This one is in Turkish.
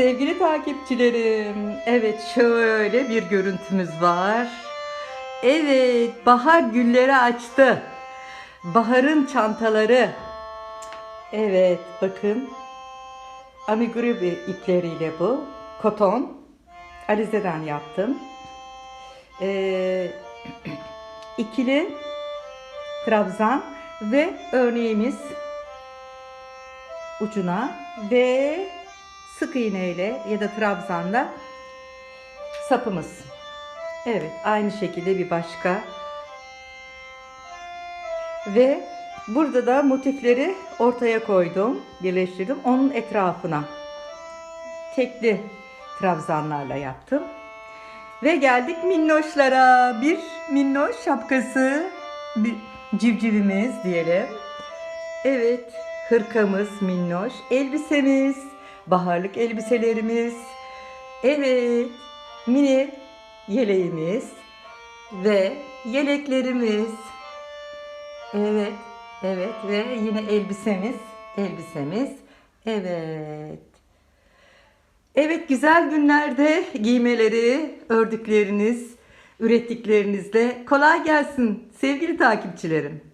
Sevgili takipçilerim, evet şöyle bir görüntümüz var. Evet, bahar gülleri açtı. Baharın çantaları. Evet, bakın. Amigurumi ipleriyle bu. Koton. Alize'den yaptım. Ee, ikili trabzan ve örneğimiz ucuna ve sık iğneyle ya da trabzanla sapımız. Evet, aynı şekilde bir başka. Ve burada da motifleri ortaya koydum, birleştirdim. Onun etrafına tekli trabzanlarla yaptım. Ve geldik minnoşlara. Bir minnoş şapkası, bir civcivimiz diyelim. Evet, hırkamız minnoş, elbisemiz, baharlık elbiselerimiz. Evet, mini yeleğimiz ve yeleklerimiz. Evet, evet ve yine elbisemiz, elbisemiz. Evet. Evet güzel günlerde giymeleri, ördükleriniz, ürettiklerinizle kolay gelsin sevgili takipçilerim.